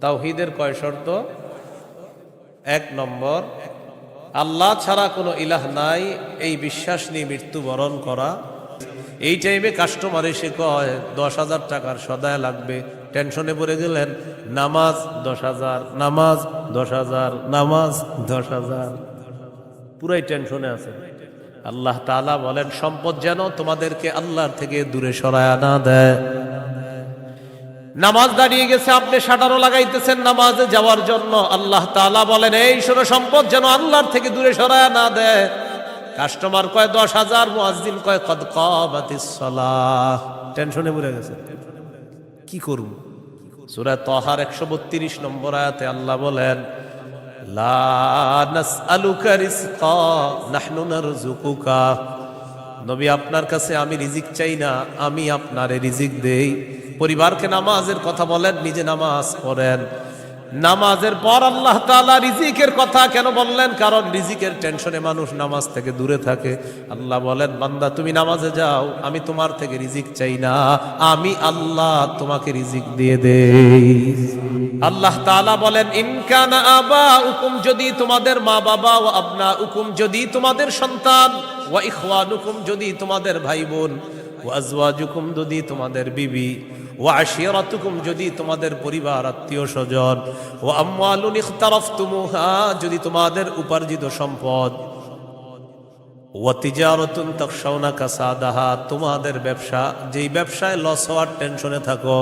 তাওহিদের কয় শর্ত? এক নম্বর, আল্লাহ ছাড়া কোনো ইলাহ নাই, এই বিশ্বাস নিয়ে মৃত্যুবরণ করা। এই টাইমে কাস্টমার এসে কয়, দশ হাজার টাকার সদায় লাগবে। টেনশনে পড়ে গেলেন, নামাজ দশ হাজার, নামাজ দশ হাজার, নামাজ দশ হাজার। পুরাই টেনশনে আছে। আল্লাহ তাআলা বলেন, সম্পদ যেন তোমাদেরকে আল্লাহর থেকে দূরে সরায় না দেয়। নামাজ দাঁড়িয়ে গেছে, আপনি শাটারও লাগাইতেছেন নামাজে যাওয়ার জন্য। আল্লাহ তাআলা বলেন, এই শোনো সম্পদ যেন আল্লাহর থেকে দূরে সরায় না দেয়। কাস্টমার কয়, দশ হাজার, মুয়াজ্জিন কয়, কদ সালাহ। টেনশনে পড়ে গেছে। কি করব? সূরা তহার একশো বত্রিশ নম্বর আয়াতে আল্লাহ বলেন, লা নাসআলুকা রিজকা, নাহনু নারযুকুকা। নবী আপনার কাছে আমি রিজিক চাই না, আমি আপনারে রিজিক দেই। পরিবারকে নামাজের কথা বলেন, নিজে নামাজ পড়েন। নামাজের পর আল্লাহ তাআলা রিজিকের কথা কেন বললেন? কারণ রিজিকের টেনশনে মানুষ নামাজ থেকে দূরে থাকে। আল্লাহ বলেন, বান্দা, তুমি নামাজে যাও, আমি তোমার থেকে রিজিক চাই না, আমি আল্লাহ তোমাকে রিজিক দিয়ে দেই। আল্লাহ তাআলা বলেন ইনকানা আবা উকুম যদি তোমাদের মা বাবা ও আপনা উকুম যদি তোমাদের সন্তান ওয়া ইখওয়ানুকুম, যদি তোমাদের ভাই বোন, ওয়া আজওয়াজুকুম, যদি তোমাদের বিবি ওয়া আশিরাতুকুম, যদি তোমাদের পরিবার, আত্মীয় স্বজন, ওয়া আমওয়ালুন ইখতারাফতুমুহা, যদি তোমাদের উপার্জিত সম্পদ, ওয়া তিজারাতুন তাখশাউনা কাসাদাহা, তোমাদের ব্যবসা, যেই ব্যবসায় লস হওয়ার টেনশনে থাকো,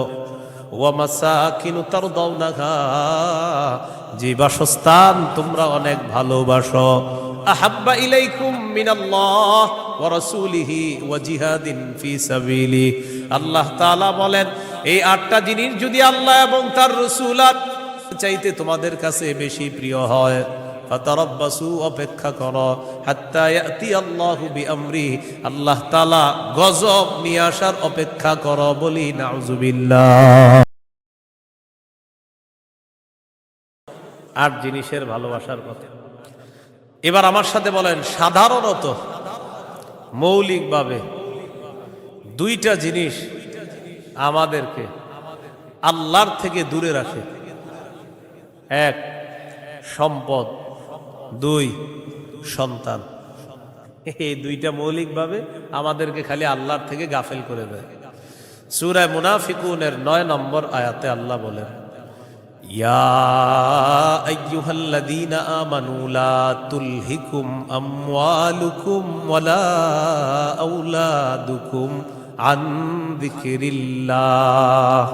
ওয়া মাসাকিনু তারদাউনাহা, যে বাসস্থান তোমরা অনেক ভালোবাসো আহাব্বা ইলাইকুম মিনাল্লাহ ওয়া রাসূলিহি ওয়া জিহাদিন ফি সাবিলি। আল্লাহ তাআলা বলেন, এই আটটা জিনিস যদি আল্লাহ এবং তার রাসূল চাইতে তোমাদের কাছে বেশি প্রিয় হয়, ফাতারাব্বাসু, অপেক্ষা করো, হাত্তা ইয়াতি আল্লাহু বিআমরি। আল্লাহ তাআলা গজব নিয়ে আসার অপেক্ষা করো বলি, নাউজুবিল্লাহ। আট জিনিসের ভালোবাসার কথা এবার আমার সাথে বলেন, সাধারণত মৌলিকভাবে দুইটা জিনিস আমাদেরকে আল্লাহর থেকে দূরে রাখে। এক, সম্পদ। দুই, সন্তান। এই দুইটা মৌলিকভাবে আমাদেরকে খালি আল্লাহর থেকে গাফেল করে দেয়। সুরায় মুনাফিকুনের নয় নম্বর আয়াতে আল্লাহ বলেন يا أيها الذين آمنوا لا تلهكم أموالكم ولا أولادكم عن ذكر الله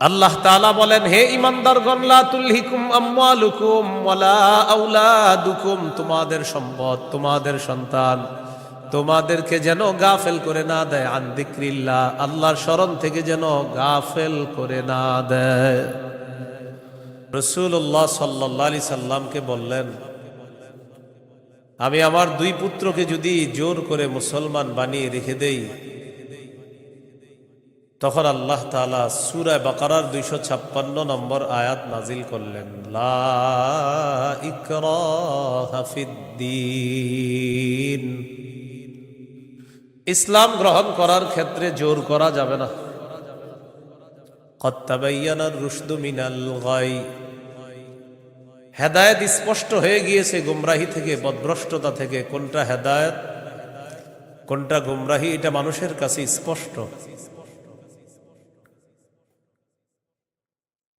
আল্লাহ তাআলা বলেন হে ইমানদারগণ লা তুলহিকুম আমওয়ালুকুম ওয়ালা আওলাদুকুম তোমাদের সম্পদ তোমাদের সন্তান তোমাদেরকে যেন গাফেল করে না দেয়, আন দিক্রিল্লাহ আল্লাহর স্মরণ থেকে যেন গাফেল করে না দেয়। রসুল্লাহ সাল্লাহ আলি সাল্লামকে বললেন, আমি আমার দুই পুত্রকে যদি জোর করে মুসলমান বানিয়ে রেখে দেই, তখন আল্লাহ তালা সুরায় বাকারার দুইশো ছাপ্পান্ন নম্বর আয়াত নাজিল করলেন, লা ইকরাহা ফিদ্দীন। ইসলাম গ্রহণ করার ক্ষেত্রে জোর করা যাবে না। কত্তাবাইয়ানার রুশদু মিনাল গাই হেদায়েত স্পষ্ট হয়ে গিয়েছে গুমরাহি থেকে বদভ্রষ্টতা থেকে। কোনটা হেদায়েত কোনটা গুমরাহি এটা মানুষের কাছে স্পষ্ট।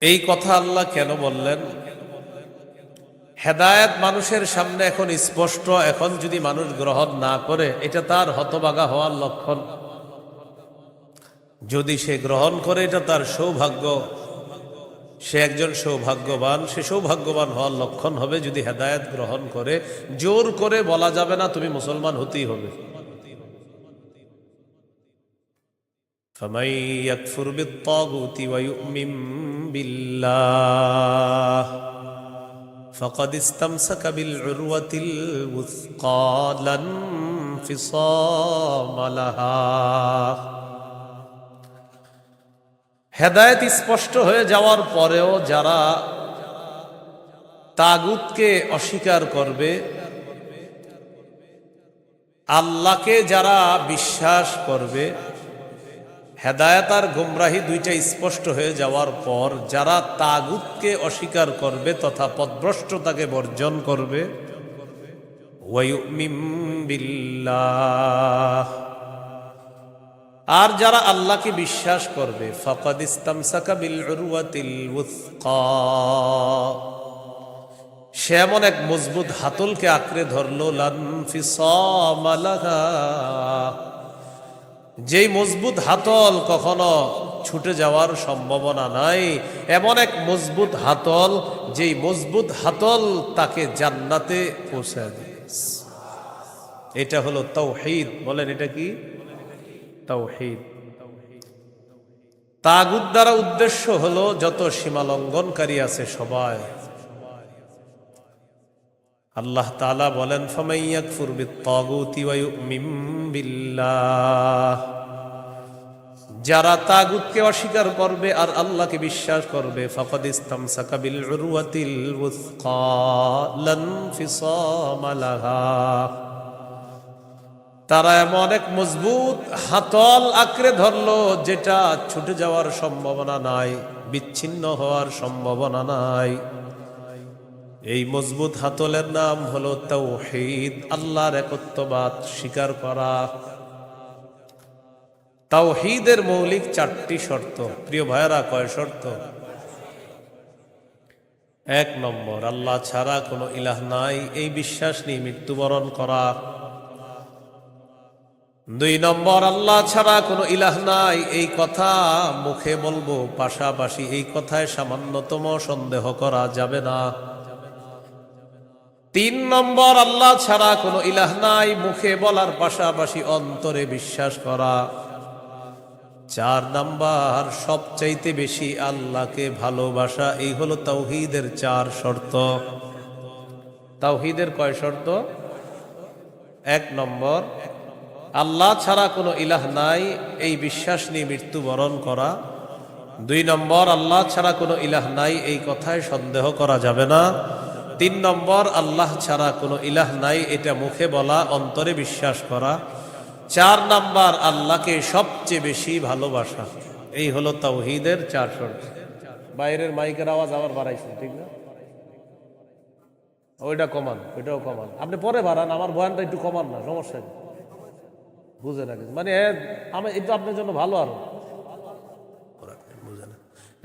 এই কথা আল্লাহ কেন বললেন? হেদায়েত মানুষের সামনে এখন স্পষ্ট এখন যদি মানুষ গ্রহণ না করে এটা তার হতবাগা হওয়ার লক্ষণ যদি সে গ্রহণ করে এটা তার সৌভাগ্য সে একজন সৌভাগ্যবান সে সৌভাগ্যবান হওয়ার লক্ষণ হবে যদি হেদায়েত গ্রহণ করে জোর করে বলা যাবে না তুমি মুসলমান হতেই হবে فمن يكفر بالطاغوت ويؤمن بالله فقد استمسك بالعروة الوثقى لا انفصام لها হেদায়েত স্পষ্ট হয়ে যাওয়ার পরেও যারা তাগুতকে অস্বীকার করবে আল্লাহকে যারা বিশ্বাস করবে হেদায়াত আর গুমরাহি দুইটা স্পষ্ট হয়ে যাওয়ার পর যারা তাগুতকে অস্বীকার করবে তথা পদভ্রষ্টতাকে বর্জন করবে আর যারা আল্লাহকে বিশ্বাস করবে, ফকদ ইস্তামসাকা বিল উরওয়াতিল উসকা। সে এমন এক মজবুত হাতলকে আঁকড়ে ধরলো লানফিসামালাহা যেই মজবুত হাতল কখনো ছুটে যাওয়ার সম্ভাবনা নাই, এমন এক মজবুত হাতল যেই মজবুত হাতল তাকে জান্নাতে পৌঁছে দিয়েছে এটা হলো তৌহিদ। বলেন এটা কি? তৌহিদ। তাগুদ দ্বারা উদ্দেশ্য হলো যত সীমালঙ্ঘনকারী আছে সবাই আল্লাহ তালা বলেন যারা তাগুতকে অস্বীকার করবে আর আল্লাহকে বিশ্বাস করবে, ফাকাদ ইস্তামসাকা বিল উরওয়াতিল উসকা লান ফিসামা লাহা। তারা এমন এক মজবুত হাতল আঁকড়ে ধরল, যেটা ছুটে যাওয়ার সম্ভাবনা নাই, বিচ্ছিন্ন হওয়ার সম্ভাবনা নাই। এই মজবুত হাতলের নাম হলো তাওহীদ, আল্লাহর একত্ববাদ স্বীকার করা। তাওহীদের মৌলিক চারটি শর্ত, প্রিয় ভাইয়েরা, কয় শর্ত? এক নম্বর, আল্লাহ ছাড়া কোনো ইলাহ নাই, এই বিশ্বাস নিয়ে মৃত্যুবরণ করা। দুই নম্বর, আল্লাহ ছাড়া কোনো ইলাহ নাই, এই কথা মুখে বলব, পাশাপাশি এই কথায় সামান্যতম সন্দেহ করা যাবে না। তিন নম্বর, আল্লাহ ছাড়া কোনো ইলাহ নাই, মুখে বলার পাশাপাশি অন্তরে বিশ্বাস করা। চার নাম্বার, সবচাইতে বেশি আল্লাহকে ভালোবাসা, এই হলো তাওহীদের চার শর্ত। তাওহিদের কয় শর্ত? এক নম্বর, আল্লাহ ছাড়া কোনো ইলাহ নাই, এই বিশ্বাস নিয়ে মৃত্যুবরণ করা। দুই নম্বর, আল্লাহ ছাড়া কোনো ইলাহ নাই, এই কথায় সন্দেহ করা যাবে না। তিন নম্বর আল্লাহ ছাড়া কোনো ইলাহ নাই এটা মুখে বলা অন্তরে বিশ্বাস করা। চার নাম্বার আল্লাহকে সবচেয়ে বেশি ভালোবাসা। এই হলো তাওহীদের চার শর্ত বাইরের মাইকের আওয়াজ আবার বাড়াইছে ঠিক না? ওইটা কমান ওইটাও কমান। আপনি পরে বাড়ান আমার বয়ানটা একটু কমান না সমস্যা নেই বুঝে না। মানে আমি এটা আপনার জন্য ভালো আরও। বুঝে না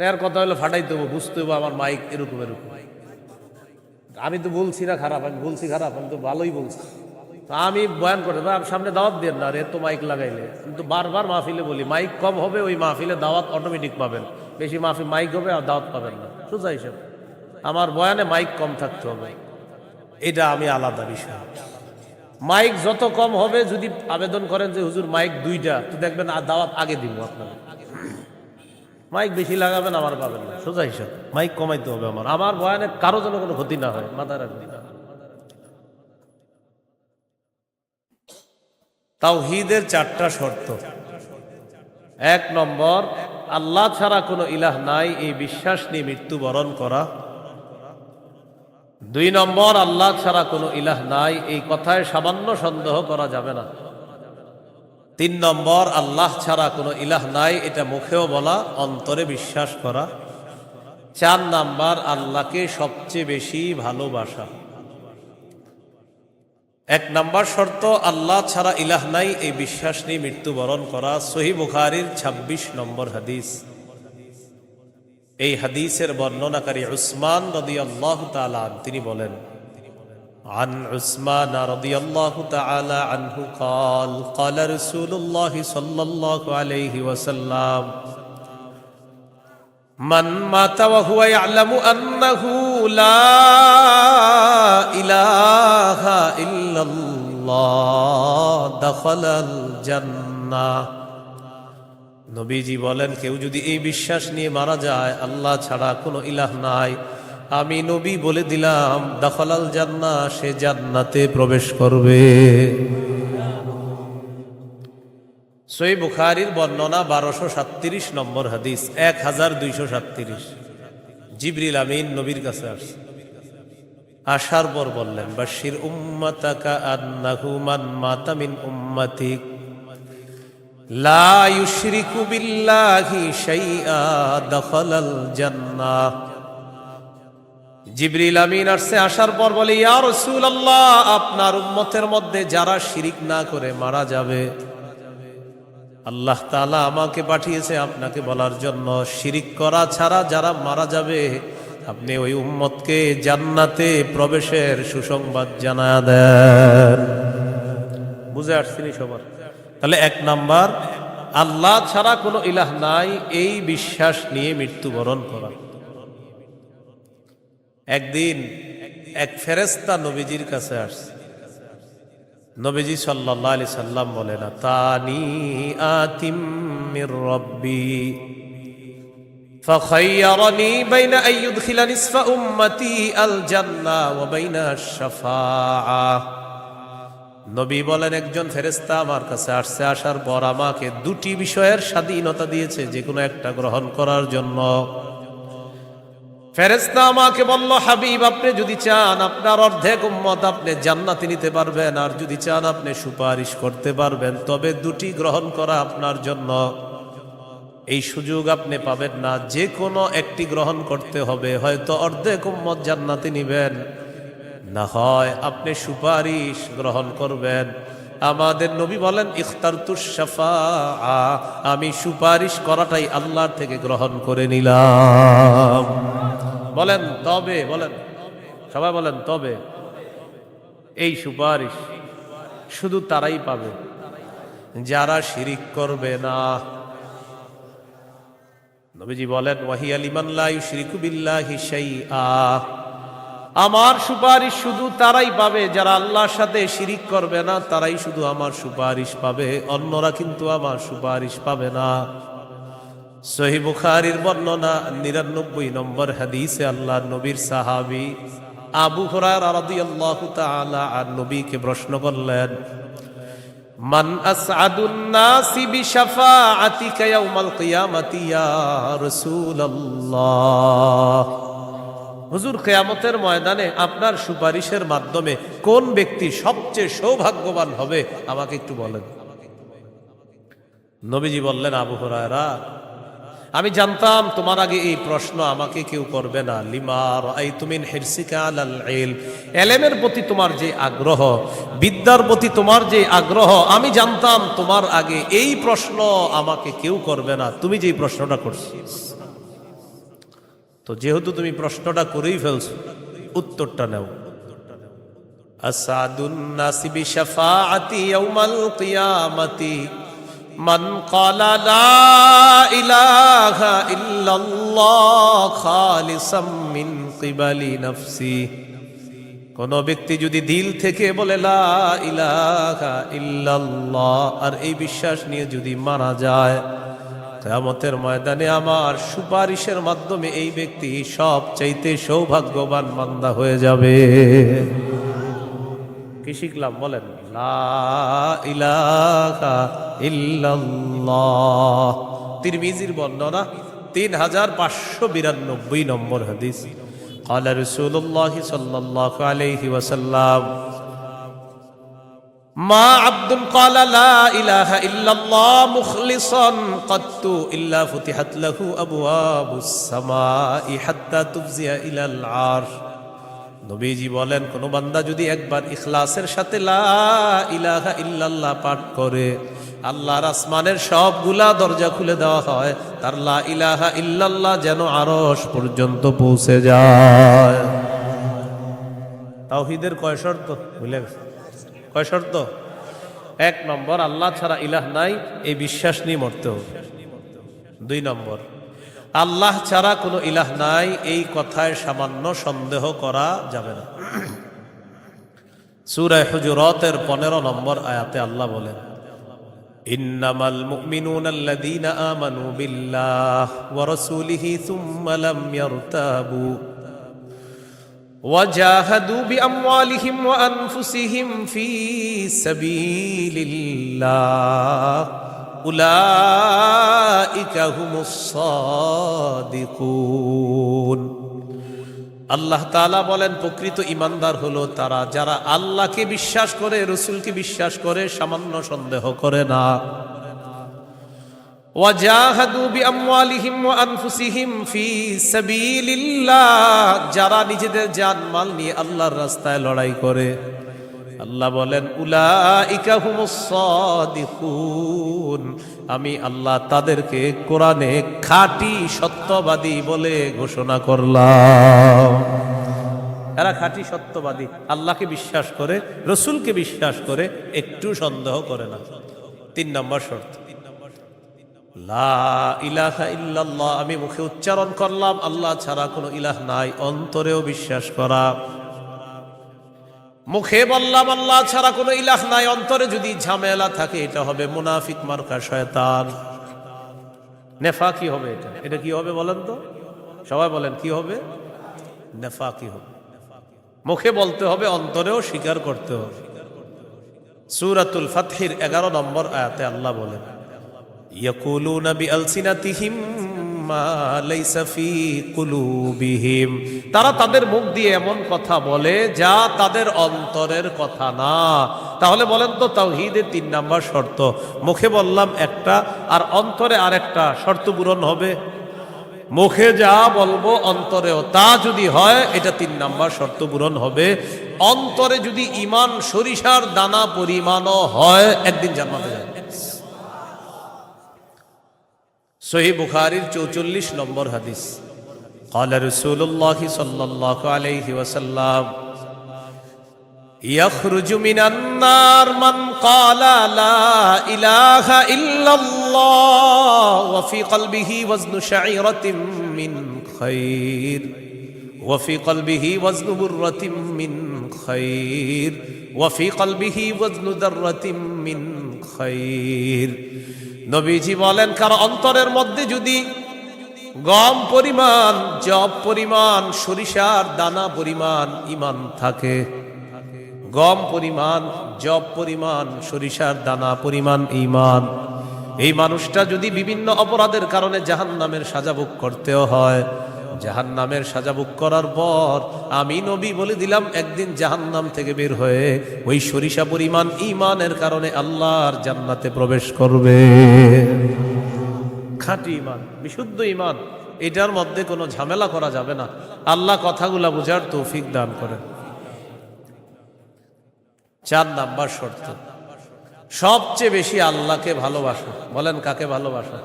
এর কথা হলো ফাটাই দেবো বুঝতে হব আমার মাইক এরকম এরকম। আমি তো বলছি না খারাপ আমি বলছি খারাপ আমি তো ভালোই বলছি। আমি বয়ান করে ভাই, সামনে দাওয়াত দেন না রে তো মাইক লাগাইলে। কিন্তু বারবার মাহফিলে বলি মাইক কম হবে ওই মাহফিলে দাওয়াত অটোমেটিক পাবেন। বেশি মাহফিল মাইক হবে আর দাওয়াত পাবেন না। সোজা হিসেব। আমার বয়ানে মাইক কম থাকতে হবে। এটা আমি আলাদা বিষয়। মাইক যত কম হবে যদি আবেদন করেন যে হুজুর মাইক দুইটা তো দেখবেন আর দাওয়াত আগে দিব আপনার মাইক বেশি লাগাবেন, আমার পাবেন না। সোজা হিসাব। মাইক কমাইতে হবে আমার। আমার বয়ানে কারও যেন কোনো ক্ষতি না হয়, মাথায় রাখবেন। তাওহীদের চারটা শর্ত। এক নম্বর, আল্লাহ ছাড়া কোনো ইলাহ নাই, এই বিশ্বাস নিয়ে মৃত্যুবরণ করা। দুই নম্বর, আল্লাহ ছাড়া কোনো ইলাহ নাই, এই কথায় সামান্য সন্দেহ করা যাবে না। তিন নম্বর, আল্লাহ ছাড়া কোনো ইলাহ নাই, এটা মুখেও বলা, অন্তরে বিশ্বাস করা। চার নাম্বার, আল্লাহকে সবচেয়ে বেশি ভালোবাসা। এক নাম্বার শর্ত, আল্লাহ ছাড়া ইলাহ নাই, এই বিশ্বাস নিয়ে মৃত্যুবরণ করা। সহি বুখারির ২৬ নম্বর হাদিস। এই হাদিসের বর্ণনাকারী উসমান রদি আল্লাহ তিনি বলেন عن عثمان رضي الله تعالى عنه قال قال رسول الله صلى الله عليه وسلم من مات وهو يعلم أنه لا إله إلا الله دخل الجنة নবীজি বলেন কেউ যদি এই বিশ্বাস নিয়ে মারা যায় আল্লাহ ছাড়া কোনো ইলাহ নাই আমি নবী বলে দিলাম, দখলাল জান্না সে জান্নাতে প্রবেশ করবে। সই বুখারির বর্ণনা বারোশো সাতত্রিশ নম্বর হাদিস, এক হাজার দুইশো সাতত্রিশ। জিবরিল আমিন নবীর কাছে আসছে। আসার পর বললেন বাশির উম্মাতাকা আন্নাহু মান মাতা মিন উম্মাতিক। লা ইউশরিকু বিল্লাহি শাইআ, দখলাল জান্নাহ। জিবরিল আমিন আসছে, আসার পর বলে, ইয়া রাসূলুল্লাহ, আপনার উম্মতের মধ্যে যারা শিরিক না করে মারা যাবে, আল্লাহ তাআলা আমাকে পাঠিয়েছে আপনাকে বলার জন্য। শিরিক করা ছাড়া যারা মারা যাবে, আপনি ওই উম্মতকে জান্নাতে প্রবেশের সুসংবাদ জানা দেন। বুঝে আসছিনি সবার? তাহলে এক নাম্বার, আল্লাহ ছাড়া কোনো ইলাহ নাই, এই বিশ্বাস নিয়ে মৃত্যুবরণ করা। একদিন এক ফেরেস্তা নবীজির কাছে আসছে নবীজি সাল্লাহ আলি সাল্লাম বলে না তানি আতিম মির রব্বি فخيرني بين أن يدخل نصف أمتي الجنة وبين الشفاعة নবী বলেন একজন ফেরেস্তা আমার কাছে আসছে আসার পর আমাকে দুটি বিষয়ের স্বাধীনতা দিয়েছে যে কোনো একটা গ্রহণ করার জন্য ফেরেস্তা আমাকে বলল, হাবিব, আপনি যদি চান আপনার অর্ধেক উম্মত আপনি জান্নাতে নিতে পারবেন, আর যদি চান আপনি সুপারিশ করতে পারবেন, তবে দুটি গ্রহণ করা আপনার জন্য। এই সুযোগ আপনি পাবেন না। যে কোনো একটি গ্রহণ করতে হবে, হয়তো অর্ধেক উম্মত জান্নাতে নিবেন। না হয় আপনি সুপারিশ গ্রহণ করবেন। আমাদের নবী বলেন ইখতার তুষাফা আমি সুপারিশ করাটাই আল্লাহর থেকে গ্রহণ করে নিলাম। বলেন তবে, বলেন। সবাই বলেন তবে। এই সুপারিশ শুধু তারাই পাবে। যারা শিরিক করবে না। নবীজি বলেন ওয়াহি আলিমান লা ইউশরিকু বিল্লাহি আমার সুপারিশ শুধু তারাই পাবে। যারা আল্লাহর সাথে শিরিক করবে না, তারাই শুধু আমার সুপারিশ পাবে। অন্যরা কিন্তু আমার সুপারিশ পাবে না। সহি বুখারির বর্ণনা, নিরানব্বই নম্বর হাদিসে আল্লাহ নবীর সাহাবি আবু হরার রাদিয়াল্লাহু তাআলা আর নবীকে প্রশ্ন করলেন হুজুর, কেয়ামতের ময়দানে আপনার সুপারিশের মাধ্যমে কোন ব্যক্তি সবচেয়ে সৌভাগ্যবান হবে আমাকে একটু বলেন। নবীজি বললেন, আবু হরায়রা আমি জানতাম তোমার আগে এই প্রশ্ন আমাকে কেউ করবে না। লিমার এই তুমিন হিরসিকা আলাল ইলম। এলেমের প্রতি তোমার যে আগ্রহ, বিদ্যার প্রতি তোমার যে আগ্রহ, আমি জানতাম তোমার আগে এই প্রশ্ন আমাকে কেউ করবে না। তুমি যেই প্রশ্নটা করছ। তো যেহেতু তুমি প্রশ্নটা করেই ফেলছো, উত্তরটা নাও। আসাদুন নাসিবি শাফাআতি ইয়াউমাল কিয়ামাতি। মান ক্বালা লা ইলাহা ইল্লাল্লাহ খালিসাম মিন কিবালি নাফসি। কোন ব্যক্তি যদি দিল থেকে বলে লা আর এই বিশ্বাস নিয়ে যদি মারা যায় ময়দানে আমার সুপারিশের মাধ্যমে এই ব্যক্তি সব চাইতে সৌভাগ্যবান মান্দা হয়ে যাবে। কি শিখলাম বলেন? তিরমিজির বর্ণনা তিন হাজার পাঁচশো বিরানব্বই নম্বর হাদিস قال رسول الله صلى الله عليه وسلم মা আব্দুল কালা লা ইলাহা ইল্লাল্লাহ মুখলিসান কাত্তু ইল্লা ফুতিহাত লাহু আবওয়াবুস সামাই হাত্তা তুফজিয়া ইলাল আরশ নবীজি বলেন, কোন বান্দা যদি একবার ইখলাসের সাথে লা ইলাহা ইল্লাল্লাহ পাঠ করে, আল্লাহর আসমানের সবগুলা দরজা খুলে দেওয়া হয়, তার লা ইলাহা ইল্লাল্লাহ যেন আরশ পর্যন্ত পৌঁছে যায়। তাওহীদের কয় শর্ত? গেছে। কয় শর্ত? এক নম্বর, আল্লাহ ছাড়া ইলাহ নাই, এই বিশ্বাস নিয়ে মরতে হবে। দুই নম্বর আল্লাহ ছাড়া কোনো ইলাহ নাই এই কথায় সামান্য সন্দেহ করা যাবে না সুরায় হুজুরতের পনেরো নম্বর আয়াতে আল্লাহ বলেন ইন্নামাল মুমিনুনা আল্লাযীনা আমানু বিল্লাহ ওয়া রাসূলিহি সুম্মা লাম ইয়ারতাবু وجاهدوا بأموالهم وأنفسهم في سبيل الله আল্লাহ তালা বলেন, প্রকৃত ইমানদার হলো তারা যারা আল্লাহকে বিশ্বাস করে, রসুলকে বিশ্বাস করে, সামান্য সন্দেহ করে না। যারা নিজেদের জানমাল নিয়ে আল্লাহর রাস্তায় লড়াই করে। আল্লাহ বলেন আমি আল্লাহ তাদেরকে কোরআনে খাঁটি সত্যবাদী বলে ঘোষণা করলাম। এরা খাঁটি সত্যবাদী। আল্লাহকে বিশ্বাস করে, রসুলকে বিশ্বাস করে, একটু সন্দেহ করে না। তিন নম্বর শর্ত। আমি মুখে উচ্চারণ করলাম, আল্লাহ ছাড়া কোনো ইলাহ নাই। অন্তরেও বিশ্বাস করা। মুখে বল্লা বল্লা ছাড়া কোনো ইলাহ নাই, অন্তরে যদি ঝামেলা থাকে, এটা হবে মুনাফিক মার্কা শয়তান। নেফা কি হবে এটা। এটা কি হবে বলেন তো? সবাই বলেন, কি হবে? নেফা কি হবে। মুখে বলতে হবে, অন্তরেও স্বীকার করতে হবে। সুরাতুল ফাতহির এগারো নম্বর আয়াতে আল্লাহ বলেন, ইয়াকুলুনা বিআলসিনাতিহিম তারা তাদের মুখ দিয়ে এমন কথা বলে যা তাদের অন্তরের কথা না। তাহলে বলেন তো তাহিদের তিন নাম্বার শর্ত। মুখে বললাম একটা, আর অন্তরে আর একটা শর্ত পূরণ হবে। মুখে যা বলব অন্তরেও তা যদি হয়, এটা তিন নাম্বার শর্ত পূরণ হবে। অন্তরে যদি ইমান সরিষার দানা পরিমাণও হয়, একদিন জানাতে যায় সহি বুখারির চৌচল্লিশ নম্বর হাদিস قال رسول الله صلى الله عليه وسلم يخرج من النار من قال لا إله إلا الله وفي قلبه وزن شعيرة من خير وفي قلبه وزن برة من خير وفي قلبه وزن ذرة من خير নবীজি বলেন, কার অন্তরের মধ্যে যদি গম পরিমাণ, জব পরিমাণ, সরিষার দানা পরিমাণ, ইমান থাকে, গম পরিমাণ, জব পরিমাণ, সরিষার দানা পরিমাণ, ইমান, এই মানুষটা যদি বিভিন্ন অপরাধের কারণে জাহান নামের সাজাভোগ করতেও হয় জাহান নামের সাজা ভোগ করার পর আমি নবী বলে দিলাম, একদিন জাহান নাম থেকে বের হয়ে ওই সরিষা পরিমাণ ইমানের কারণে আল্লাহর জান্নাতে প্রবেশ করবে। খাঁটি ইমান বিশুদ্ধ ইমান এটার মধ্যে কোনো ঝামেলা করা যাবে না। আল্লাহ কথাগুলা বোঝার তৌফিক দান করেন। চার নাম্বার শর্ত, সবচেয়ে বেশি আল্লাহকে ভালোবাসো। বলেন, কাকে ভালোবাসো?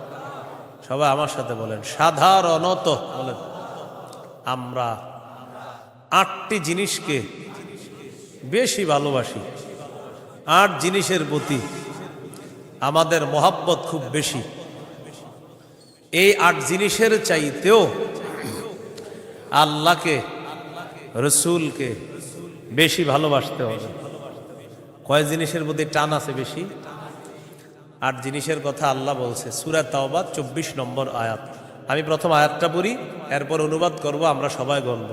সবাই আমার সাথে বলেন, সাধারণত, বলেন। আমরা আটটি জিনিসকে বেশি ভালোবাসি। আট জিনিসের প্রতি আমাদের মহাব্বত খুব বেশি। এই আট জিনিসের চাইতেও আল্লাহকে, রসুলকে বেশি ভালোবাসতে হবে। কয় জিনিসের প্রতি টান আছে বেশি? আট জিনিসের কথা আল্লাহ বলছে। সুরা তাওবাদ চব্বিশ নম্বর আয়াত। আমি প্রথম আয়াতটা পড়ি এরপর অনুবাদ করব আমরা সবাই গল্প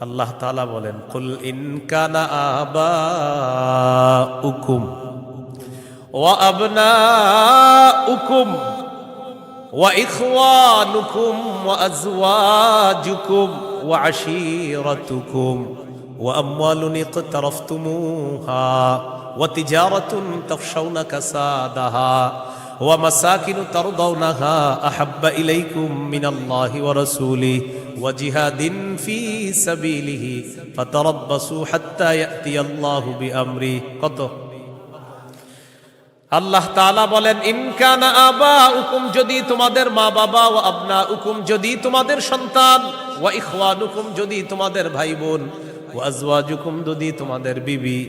আল্লাহ তালা বলেন কুল ইনকানা আবা উকুম ও আবনা উকুম وإخوانكم وأزواجكم وعشيرتكم وأموال اقترفتموها وتجارة تخشون كسادها ওয়া মাসাকিনু তারদাউনাহা আহাব্বা ইলাইকুম মিনাল্লাহি ওয়া রাসূলিহি কত? আল্লাহ তালা বলেন ইনকানা আবা উকুম যদি তোমাদের মা বাবা ও আবনা উকুম যদি তোমাদের সন্তান ওয়া ইখওয়ানুকুম, যদি তোমাদের ভাই বোন ওয়াজওয়াজুকুম যদি তোমাদের বিবি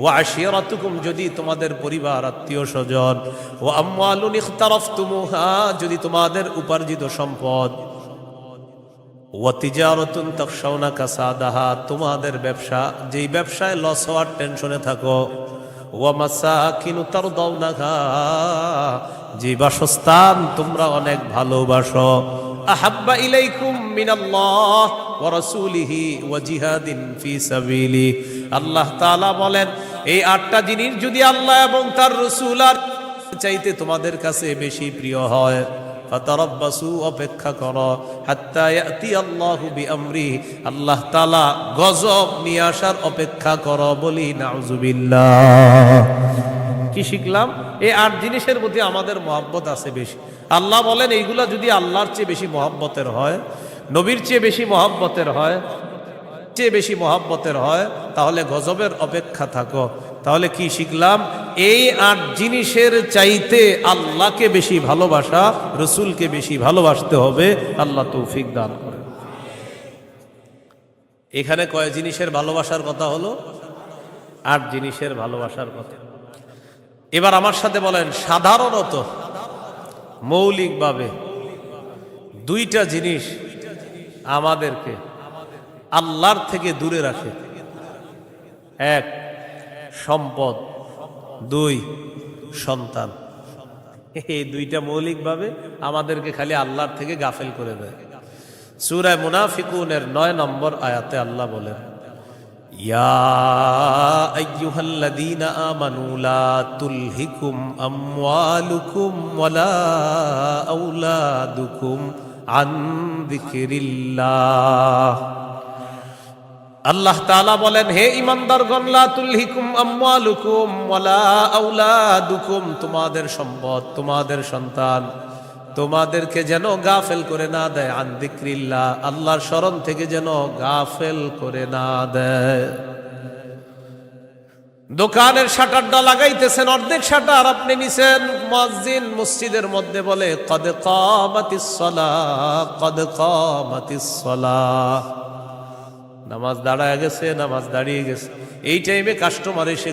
ওয়া আশিরাতুকুম, যদি তোমাদের পরিবার, আত্মীয় স্বজন, ওয়া আমওয়ালুন ইখতারাফতুমুহা, যদি তোমাদের উপার্জিত সম্পদ, ওয়া তিজারাতুন তাখশাউনা কাসাদাহা, তোমাদের ব্যবসা, যেই ব্যবসায় লস হওয়ার টেনশনে থাকো ওয়ামাসাকিনু তারদাউনাহা যে বাসস্থান তোমরা অনেক ভালোবাসো, আহাব্বা ইলাইকুম মিনাল্লাহ ওয়া রাসূলিহি ওয়া জিহাদিন ফি সাবিলি আল্লাহ তাআলা বলেন এই আটটা জিনিস যদি আল্লাহ এবং তার রাসূল আর চাইতে তোমাদের কাছে বেশি প্রিয় হয় অপেক্ষা আল্লাহ তাআলা গজব নিয়ে আসার অপেক্ষা করো বলি, নাউজুবিল্লাহ। কি শিখলাম? এই আট জিনিসের প্রতি আমাদের মহাব্বত আছে বেশি। আল্লাহ বলেন, এইগুলা যদি আল্লাহর চেয়ে বেশি মহাব্বতের হয়, নবীর চেয়ে বেশি মহাব্বতের হয় চেয়ে বেশি মহাব্বতের হয়, তাহলে গজবের অপেক্ষা থাকো। তাহলে কি শিখলাম? এই আট জিনিসের চাইতে আল্লাহকে বেশি ভালোবাসা, রসুলকে বেশি ভালোবাসতে হবে। আল্লাহ তৌফিক দান করে। এখানে কয় জিনিসের ভালোবাসার কথা হলো? আট জিনিসের ভালোবাসার কথা। এবার আমার সাথে বলেন, সাধারণত মৌলিকভাবে দুইটা জিনিস আমাদেরকে আল্লাহর থেকে দূরে রাখে। এক, সম্পদ। দুই, সন্তান। এই দুইটা মৌলিকভাবে আমাদেরকে খালি আল্লাহর থেকে গাফেল করে দেয়। সুরায় মুনাফিকুনের নয় নম্বর আয়াতে আল্লাহ বলেন, ইয়া আইয়ুহাল্লাযীনা আল্লাহ তাআলা বলেন, হে ইমানদারগণ লা তুলহিকুম আমওয়ালুকুম ওয়ালা আওলাদুকুম, তোমাদের সম্পদ, তোমাদের সন্তান, তোমাদেরকে যেন গাফেল করে না দেয়, আন যিকরিল্লাহ, আল্লাহর স্মরণ থেকে যেন গাফেল করে না দেয়। দোকানের শাটারটা লাগাইতেছেন, অর্ধেক শাটার আপনি নিছেন। মসজিদ মসজিদের মধ্যে বলে, কদ কামাতিস সালাহ, কদ কামাতিস নামাজ দাঁড়ায় গেছে নামাজ দাঁড়িয়ে গেছে। এই টাইমে কাস্টমার এসে